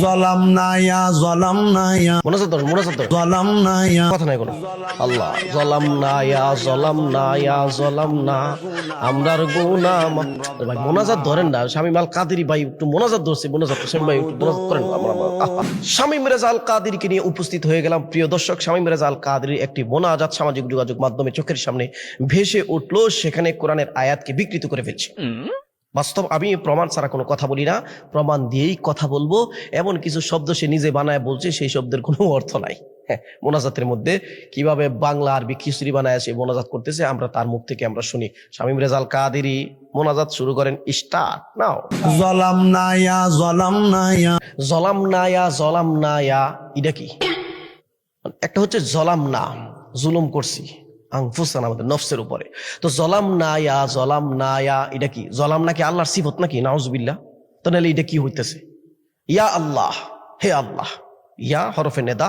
জলাম নাইয়া জলাম নাইয়া মোনাজাত ধর মোনাজাত ধর জলাম নাইয়া কথা নাই কোনো। আল্লাহ জলাম নাইয়া জলাম নাইয়া জলাম না। আমরার গুনা ভাই মোনাজাত ধরেন না। স্বামী মাল কাদেরি ভাই একটু মোনাজাত ধরছে মোনাজাত স্বামী ভাই একটু মোনাজাত করেন আমরা- স্বামী মিরাজ আল কাদেরকে নিয়ে উপস্থিত হয়ে গেলাম। প্রিয় দর্শক স্বামী মিরাজ আল কাদেরি একটি মোনাজাত সামাজিক যোগাযোগ মাধ্যমে চোখের সামনে ভেসে উঠল। সেখানে কোরআনের আয়াতকে বিকৃত করে ফেলছে। বাস্তব আমি প্রমাণ ছাড়া কোনো কথা বলি না। প্রমাণ দিয়েই কথা বলব। এমন কিছু শব্দ সে নিজে বানায় বলছে সেই শব্দের কোনো অর্থ নাই। হ্যাঁ মোনাজাতের মধ্যে কীভাবে বাংলা আরবি খিচুড়ি বানায় সে মোনাজাত করতেছে আমরা তার মুখ থেকে আমরা শুনি। স্বামী রেজাল কাদেরি মোনাজাত শুরু করেন স্টার্ট নাও। জলাম নাইয়া জলাম নাইয়া জলাম নায়া জলাম নায়া এটা কি? একটা হচ্ছে জলাম না জুলুম করছি। আংফুসান আমাদের নফসের উপরে। তো জলাম নায়া জলাম নায়া এটা কি? জলাম নাকি আল্লাহর সিফত নাকি? নাউজবিল্লা তো নাহলে এটা কি হইতেছে? ইয়া আল্লাহ, হে আল্লাহ। ইয়া হরফে নেদা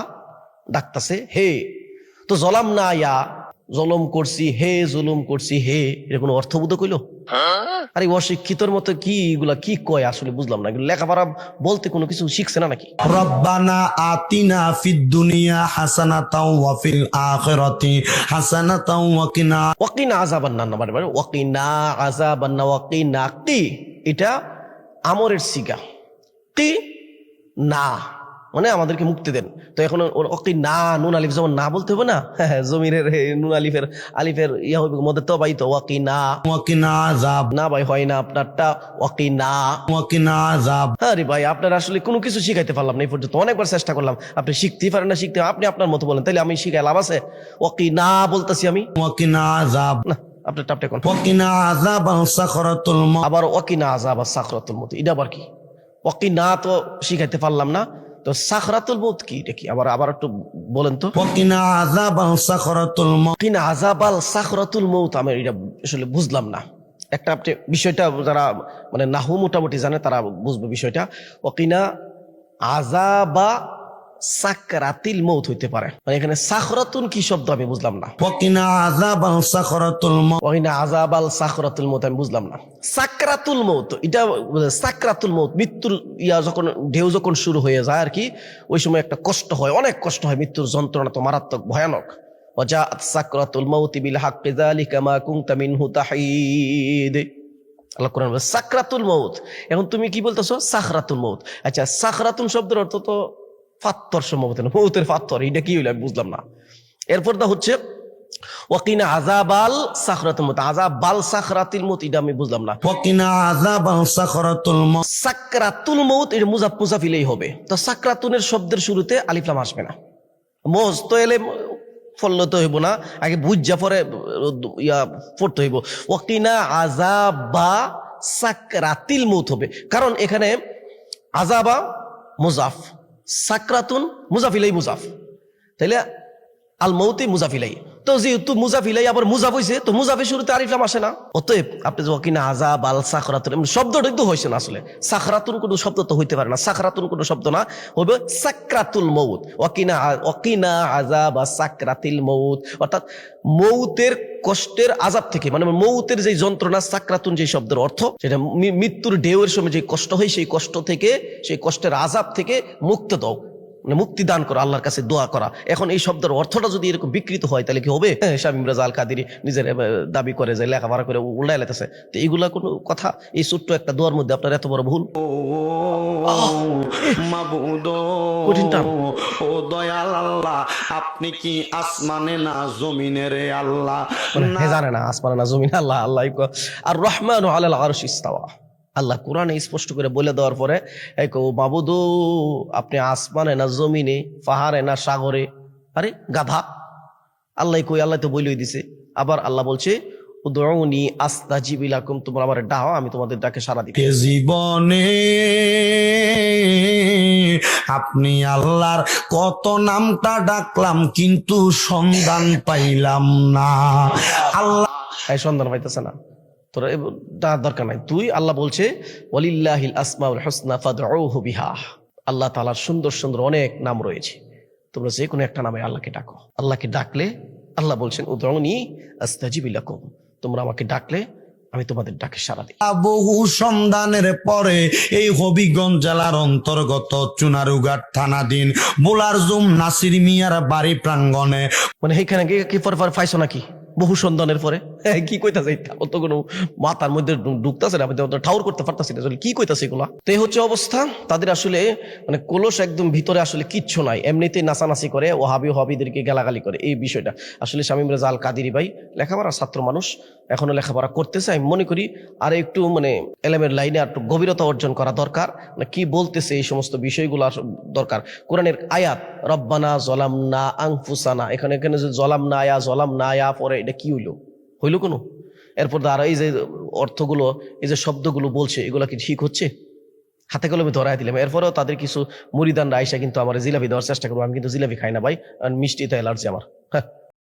ডাকতাছে, হে। তো জলাম না ইয়া জলম করছি হে জুলুম করছি হে এটা কোনো অর্থবোধ কইলো? আরে অশিক্ষিতর মতো কি এগুলা কি কয়? আসলে বুঝলাম না লেখাপড়া বলতে কোনো কিছু শিখছে না নাকি? রব্বানা আতিনা ফিদ দুনিয়া হাসানাতাও ওয়া ফিল আখিরাতি হাসানাতাও ওয়া কিনা। ওয়াকিনা আজাবান না মানে মানে ওয়াকিনা আজাবান না ওয়াকিনা কি? এটা আমরের সিগা। কি? না। মানে আমাদেরকে মুক্তি দেন। তো এখন ওকি না নুন আলিফ যেমন না বলতে হবে না? হ্যাঁ জমিরের নুন আলিফের আলিফের ইয়া হবে মধ্যে তো ভাই তো ওয়াকি না। ওয়া কিনা আযাব না ভাই হয় না আপনারটা ওয়াকি না। ওয়া কিনা আযাব আরে ভাই আপনার আসলে কোনো কিছু শিখাইতে পারলাম না এই পর্যন্ত। অনেকবার চেষ্টা করলাম। আপনি শিখতেই পারেন না শিখতে আপনি আপনার মতো বলেন তাহলে আমি শিখাই লাভ আছে? ওয়াকি না বলতেছি আমি। ওয়াকি না আযাব না আপনার টাপটা কোন ওয়া কিনা আযাব সাখরাতুল মাউত আবার ওয়াকিনা আজাব আর সাখরাতুল মত এটা আবার কি? ওয়াকিনা তো শিখাইতে পারলাম না। তো সাখরাতুল মত কি? এটা কি? আবার আবার একটু বলেন তো। কিনা আযাব সাখরাতুল মাউত। কিনা আজাবাল সাখরাতুল মৌত আমি এটা আসলে বুঝলাম না। একটা আপনি বিষয়টা যারা মানে নাহু মোটামুটি জানে তারা বুঝবে বিষয়টা। ওকিনা আজাবা সাকরাতিল মৌত হইতে পারে মানে এখানে সাখরাতুন কি শব্দ আমি বুঝলাম না ওয়া কিনা আযাব সাখরাতুল মাউত ওহিনা আজাবাল সাকরাতুল মৌত আমি বুঝলাম না সাকরাতুল মৌত এটা সাকরাতুল মৌত মৃত্যুর ইয়া যখন ঢেউ যখন শুরু হয়ে যায় আর কি ওই সময় একটা কষ্ট হয় অনেক কষ্ট হয় মৃত্যুর যন্ত্রণা তো মারাত্মক ভয়ানক وجاءت سكرة الموت بالحق ذلك ما كنت منه تحيد আল্লাহ কোরআন বলে সাকরাতুল মৌত এখন তুমি কি বলতেছো সাখরাতুল মৌত আচ্ছা সাখরাতুল শব্দের অর্থ তো ফাত্তর সম্ভবত না মৌতের ফাত্তর এটা কি হইল আমি বুঝলাম না। এরপর দা হচ্ছে ওয়াকিনা আজাবাল সাখরাতুল মত আজাবাল সাখরাতিল মত এটা আমি বুঝলাম না। ওয়া কিনা আযাব সাখরাতুল মাউত সাকরাতুল মৌত এটা মুজাফ মুজাফিলেই হবে। তো সাকরাতুনের শব্দের শুরুতে আলিফলাম আসবে না। মোজ তো এলে ফললে তো হইব না আগে বুঝা পরে ইয়া পড়তে হইব। ওয়াকিনা আজাবা সাকরাতিল মৌত হবে। কারণ এখানে আজাবা মুজাফ সাকরাতুন মুজাফিলাই মুজাফ। তাইলে আল মৌতি মুজাফিলাই। তো যেহেতু মুজাফিলাই আবার মুজাফ হয়েছে তো মুজাফের শুরুতে আরিফলাম আসে না। অতএব আপনি কিনা আজাব আল সাখরাতুন, এমনি শব্দটাই তো হয়েছে না আসলে। সাখরাতুন কোনো শব্দ তো হইতে পারে না। সাখরাতুন কোনো শব্দ না, হবে সাকরাতুল মৌত। ওয়াকিনা ওয়াকিনা আজাব আর সাকরাতিল মৌত। অর্থাৎ মৌতের কষ্টের আজাব থেকে মানে মৌতের যে যন্ত্রণা, সাকরাতুন যে শব্দের অর্থ, সেটা মৃত্যুর ঢেউয়ের সময় যে কষ্ট হয়, সেই কষ্ট থেকে, সেই কষ্টের আজাব থেকে মুক্ত দাও। মানে মুক্তি দান করা আল্লাহর কাছে দোয়া করা। এখন এই শব্দের অর্থটা যদি এরকম বিকৃত হয় তাহলে কি হবে? শামীম রাজা আল কাদিরি নিজের দাবি করে যে লেখাপড়া করে উল্টাই লেতেছে। তো এইগুলা কোনো কথা এই ছোট্ট একটা দোয়ার মধ্যে আপনার এত বড় ভুল। ও দয়াল আল্লাহ আপনি কি আসমানে না জমিনে রে আল্লাহ? মানে জানে না আসমানে না জমিন আল্লাহ আল্লাহ আর রহমান আলাল আরশ ইস্তাওয়া। আল্লাহ কোরআনে স্পষ্ট করে বলে দেওয়ার পরে এই কো বাবুদু আপনি আসমানে না জমিনে পাহাড়ে না সাগরে? আরে গাধা। আল্লাহ কই আল্লাহ তো বইলই দিছে। আবার আল্লাহ বলছে উদউনি আস্তাজিবি লাকুম তোমরা আমার ডাও আমি তোমাদের ডাকে সারা দিব। জীবনে আপনি আল্লাহর কত নামটা ডাকলাম কিন্তু সন্ধান পাইলাম না। আল্লাহ সন্ধান পাইতেছে না। তোর ডাক দরকার নাই। তুই আল্লাহ বলছে ওয়ালিল্লাহিল আসমাউল হুসনা ফাদউহু বিহা। আল্লাহ তাআলার সুন্দর সুন্দর অনেক নাম রয়েছে। তোমরা যে কোনো একটা নামে আল্লাহকে ডাকো। আল্লাহকে ডাকলে আল্লাহ বলছেন উদউনি আস্তাজিবি লাকুম। তোমরা আমাকে ডাকলে আমি তোমাদের ডাকে সারা দিই। বহু সন্ধানের পরে এই হবিগঞ্জ জেলার অন্তর্গত চুনারুঘাট থানাধীন বোলার জুম নাসির মিয়ার বাড়ি প্রাঙ্গণে মানে এইখানে কি পরে পরে পাইছো নাকি? বহু সন্ধানের পরে? কি কইতাছে এটা? ও তো কোনো মাথার মধ্যে ঢুকতাছে না, আমি ঠাউর করতে পারতাছি না। কি কইতাছে এগুলা? তো এই হচ্ছে অবস্থা। তাদের আসলে মানে কলস একদম ভিতরে আসলে কিচ্ছু নাই। এমনিতেই নাচানাচি করে ও হাবি হাবিদেরকে গালাগালি করে, এই বিষয়টা। আসলে রেজা আল কাদিরি ভাই লেখাপড়ার ছাত্র মানুষ, এখনও লেখাপড়া করতেছে। আমি মনে করি আর একটু মানে এলেমের লাইনে আর একটু গভীরতা অর্জন করা দরকার। মানে কি বলতেছে এই সমস্ত বিষয়গুলো দরকার। কোরআনের আয়াত, রব্বানা জলাম না আংফুসানা এখানে এখানে যে জলাম না আয়া জলাম না আয়া পরে, এটা কি হইল? হইল কোনো? এরপর দ্বারা এই যে অর্থগুলো, এই যে শব্দগুলো বলছে, এগুলো কি ঠিক হচ্ছে? হাতে কলমে ধরাই দিলাম। এরপরেও তাদের কিছু মুড়িদান আইসা কিন্তু আমার জিলাপি দেওয়ার চেষ্টা করব। আমি কিন্তু জিলাপি খাই না ভাই মিষ্টি তো অ্যালার্জি আমার। হ্যাঁ।